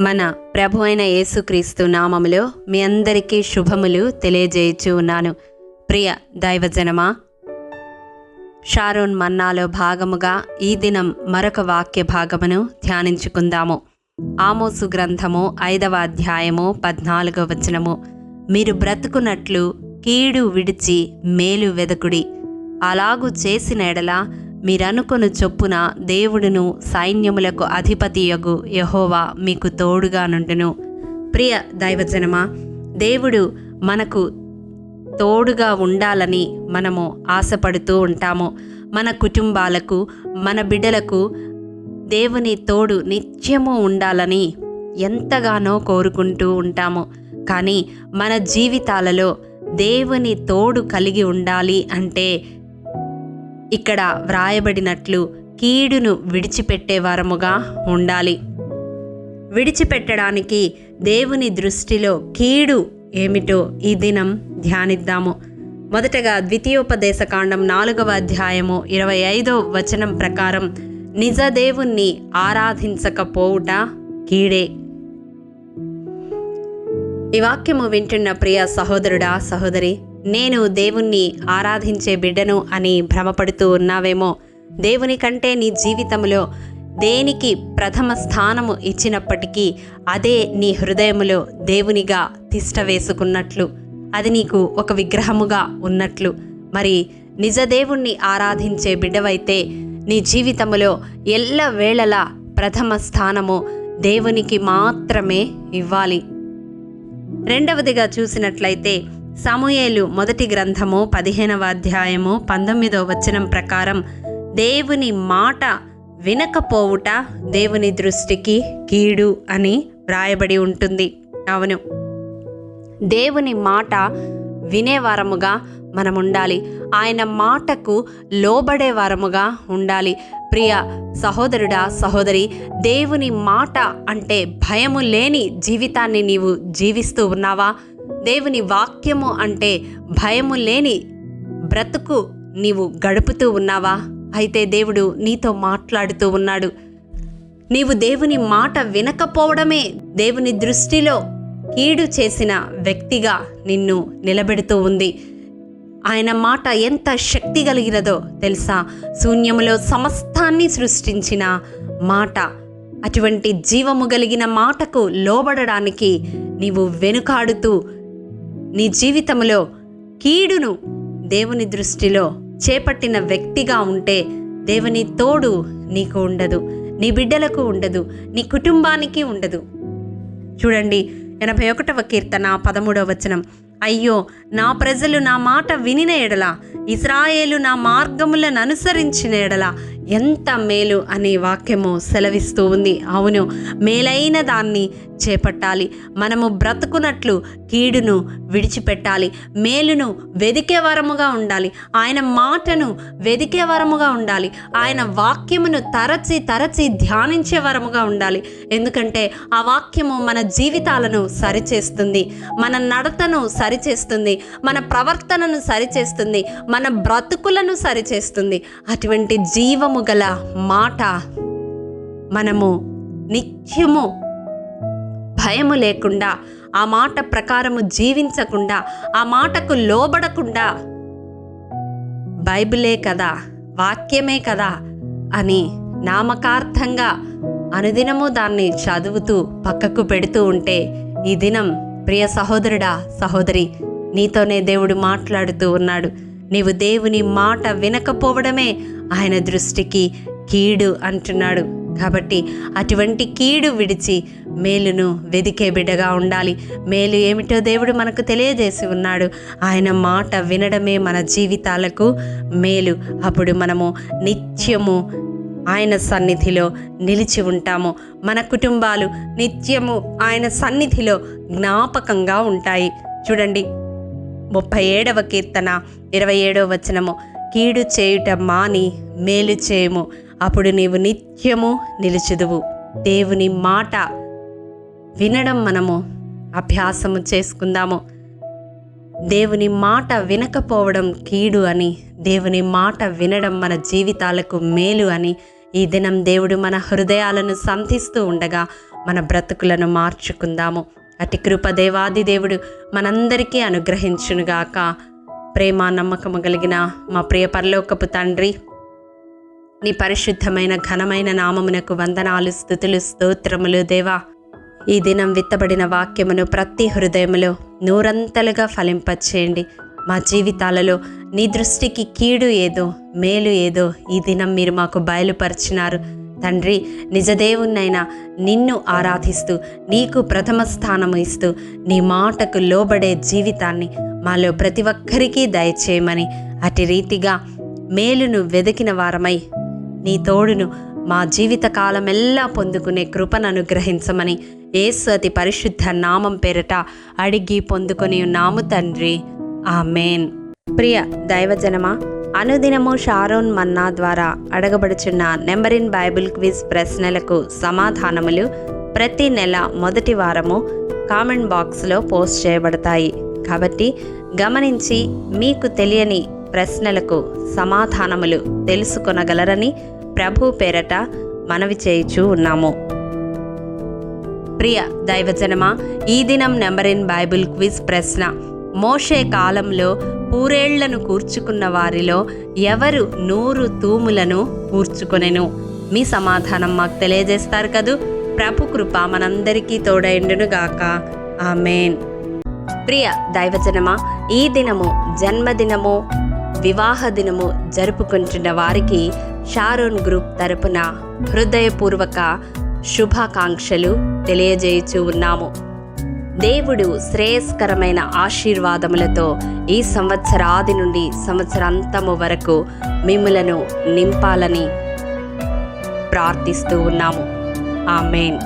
మన ప్రభు అయిన యేసుక్రీస్తు నామములో మీ అందరికీ శుభములు తెలియజేయచ్చు ఉన్నాను. ప్రియ దైవజనమా షారోన్ మన్నాలో భాగముగా ఈ దినం మరొక వాక్య భాగమును ధ్యానించుకుందాము. ఆమోసు గ్రంథము ఐదవ అధ్యాయము పద్నాలుగవ వచనము. మీరు బ్రతుకున్నట్లు కీడు విడిచి మేలు వెదకుడి. అలాగు చేసిన ఎడల మీరనుకొను చొప్పున దేవుడును సైన్యములకు అధిపతియగు యహోవా మీకు తోడుగా నుండును. ప్రియ దైవజనమా దేవుడు మనకు తోడుగా ఉండాలని మనము ఆశపడుతూ ఉంటాము. మన కుటుంబాలకు మన బిడ్డలకు దేవుని తోడు నిత్యము ఉండాలని ఎంతగానో కోరుకుంటూ ఉంటాము. కానీ మన జీవితాలలో దేవుని తోడు కలిగి ఉండాలి అంటే ఇక్కడ వ్రాయబడినట్లు కీడును విడిచిపెట్టే వారముగా ఉండాలి. విడిచిపెట్టడానికి దేవుని దృష్టిలో కీడు ఏమిటో ఈ దినం ధ్యానిద్దాము. మొదటగా ద్వితీయోపదేశ కాండం నాలుగవ అధ్యాయము ఇరవై ఐదో వచనం ప్రకారం నిజ దేవుణ్ణి ఆరాధించకపోవుట కీడే. ఈ వాక్యము వింటున్న ప్రియ సహోదరుడా సహోదరి నేను దేవుణ్ణి ఆరాధించే బిడ్డను అని భ్రమపడుతూ ఉన్నావేమో. దేవుని కంటే నీ జీవితంలో దేనికి ప్రథమ స్థానము ఇచ్చినప్పటికీ అదే నీ హృదయములో దేవునిగా తిష్ట వేసుకున్నట్లు. అది నీకు ఒక విగ్రహముగా ఉన్నట్లు. మరి నిజ దేవుణ్ణి ఆరాధించే బిడ్డవైతే నీ జీవితములో ఎల్ల వేళలా ప్రథమ స్థానము దేవునికి మాత్రమే ఇవ్వాలి. రెండవదిగా చూసినట్లయితే సమూయేలు మొదటి గ్రంథము పదిహేనవ అధ్యాయము పంతొమ్మిదవ వచనం ప్రకారం దేవుని మాట వినకపోవుట దేవుని దృష్టికి కీడు అని వ్రాయబడి ఉంటుంది. అవును. దేవుని మాట వినేవారముగా మనం ఉండాలి. ఆయన మాటకు లోబడే వారముగా ఉండాలి. ప్రియ సహోదరుడా సహోదరి దేవుని మాట అంటే భయము లేని జీవితాన్ని నీవు జీవిస్తూ ఉన్నావా? దేవుని వాక్యము అంటే భయము లేని బ్రతుకు నీవు గడుపుతూ ఉన్నావా? అయితే దేవుడు నీతో మాట్లాడుతూ ఉన్నాడు. నీవు దేవుని మాట వినకపోవడమే దేవుని దృష్టిలో కీడు చేసిన వ్యక్తిగా నిన్ను నిలబెడుతూ ఉంది. ఆయన మాట ఎంత శక్తి కలిగినదో తెలుసా? శూన్యములో సమస్తాన్ని సృష్టించిన మాట. అటువంటి జీవము కలిగిన మాటకు లోబడడానికి నీవు వెనుకాడుతూ నీ జీవితంలో కీడును దేవుని దృష్టిలో చేపట్టిన వ్యక్తిగా ఉంటే దేవుని తోడు నీకు ఉండదు నీ బిడ్డలకు ఉండదు నీ కుటుంబానికి ఉండదు. చూడండి ఎనభై ఒకటవ కీర్తన పదమూడవ వచనం. అయ్యో నా ప్రజలు నా మాట వినిన ఎడల ఇస్రాయేలు నా మార్గములను అనుసరించిన ఎడల ఎంత మేలు అనే వాక్యము సెలవిస్తూ ఉంది. అవును మేలైన దాన్ని చేపట్టాలి. మనము బ్రతుకున్నట్లు కీడును విడిచిపెట్టాలి. మేలును వెదికే వరముగా ఉండాలి. ఆయన మాటను వెదికే వరముగా ఉండాలి. ఆయన వాక్యమును తరచి తరచి ధ్యానించే వరముగా ఉండాలి. ఎందుకంటే ఆ వాక్యము మన జీవితాలను సరిచేస్తుంది. మన నడతను సరిచేస్తుంది. మన ప్రవర్తనను సరిచేస్తుంది. మన బ్రతుకులను సరిచేస్తుంది. అటువంటి జీవము గల మాట మనము నిత్యము భయము లేకుండా ఆ మాట ప్రకారము జీవించకుండా ఆ మాటకు లోబడకుండా బైబిలే కదా వాక్యమే కదా అని నామకార్థంగా అనుదినము దాన్ని చదువుతూ పక్కకు పెడుతూ ఉంటే ఈ దినం ప్రియ సహోదరుడా సహోదరి నీతోనే దేవుడు మాట్లాడుతూ ఉన్నాడు. నీవు దేవుని మాట వినకపోవడమే ఆయన దృష్టికి కీడు అంటున్నాడు. కాబట్టి అటువంటి కీడు విడిచి మేలును వెదికే బిడ్డగా ఉండాలి. మేలు ఏమిటో దేవుడు మనకు తెలియజేసి ఉన్నాడు. ఆయన మాట వినడమే మన జీవితాలకు మేలు. అప్పుడు మనము నిత్యము ఆయన సన్నిధిలో నిలిచి ఉంటాము. మన కుటుంబాలు నిత్యము ఆయన సన్నిధిలో జ్ఞాపకంగా ఉంటాయి. చూడండి. ముప్పై ఏడవ కీర్తన ఇరవై ఏడవ వచనము. కీడు చేయుట మాని మేలు చేయము. అప్పుడు నీవు నిత్యము నిలుచుదువు. దేవుని మాట వినడం మనము అభ్యాసము చేసుకుందాము. దేవుని మాట వినకపోవడం కీడు అని దేవుని మాట వినడం మన జీవితాలకు మేలు అని ఈ దినం దేవుడు మన హృదయాలను సంధిస్తూ ఉండగా మన బ్రతుకులను మార్చుకుందాము. అతి కృపదేవాది దేవుడు మనందరికీ అనుగ్రహించునుగాక. ప్రేమ నమ్మకము కలిగిన మా ప్రియ పరలోకపు తండ్రి నీ పరిశుద్ధమైన ఘనమైన నామమునకు వందనాలు స్థుతులు స్తోత్రములు దేవా. ఈ దినం విత్తబడిన వాక్యమును ప్రతి హృదయములో నూరంతలుగా ఫలింపచేయండి. మా జీవితాలలో నీ దృష్టికి కీడు ఏదో మేలు ఏదో ఈ దినం మీరు మాకు బయలుపరిచినారు. తండ్రి నిజదేవున్నైనా నిన్ను ఆరాధిస్తూ నీకు ప్రథమ స్థానము ఇస్తూ నీ మాటకు లోబడే జీవితాన్ని మాలో ప్రతి ఒక్కరికి దయచేయమని అటు రీతిగా మేలును వెదికిన వారమై నీ తోడును మా జీవితకాలమెల్లా పొందుకునే కృపను అనుగ్రహించమని ఏసు అతి పరిశుద్ధ నామం పేరట అడిగి పొందుకొని ఉన్నాము తండ్రి. ఆమెన్. ప్రియ దైవజనమా అనుదినము షారోన్ మన్నా ద్వారా అడగబడుచున్న నెంబర్ ఇన్ బైబిల్ క్విజ్ ప్రశ్నలకు సమాధానములు ప్రతి నెల మొదటి వారము కామెంట్ బాక్స్లో పోస్ట్ చేయబడతాయి. కాబట్టి గమనించి మీకు తెలియని ప్రశ్నలకు సమాధానములు తెలుసుకొనగలరని ప్రభు పేరట మనవి చేయుచూ ఉన్నాము. ప్రియ దైవజనమా ఈ దినం నెంబర్ ఇన్ బైబిల్ క్విజ్ ప్రశ్న మోషే కాలంలో పూరేళ్ళను కూర్చుకున్న వారిలో ఎవరు నూరు తూములను కూర్చుకొనెను? మీ సమాధానం మాకు తెలియజేస్తారు కదూ. ప్రభు కృప మనందరికీ తోడైండునుగాక. ఆమెన్. ప్రియ దైవజనమా ఈ దినము జన్మదినము వివాహ దినము జరుపుకుంటున్న వారికి షారోన్ గ్రూప్ తరపున హృదయపూర్వక శుభాకాంక్షలు తెలియజేయచూ ఉన్నాము. దేవుడు శ్రేయస్కరమైన ఆశీర్వాదములతో ఈ సంవత్సరాది నుండి సంవత్సరాంతము వరకు మిమ్మలను నింపాలని ప్రార్థిస్తూ ఉన్నాము. ఆమెన్.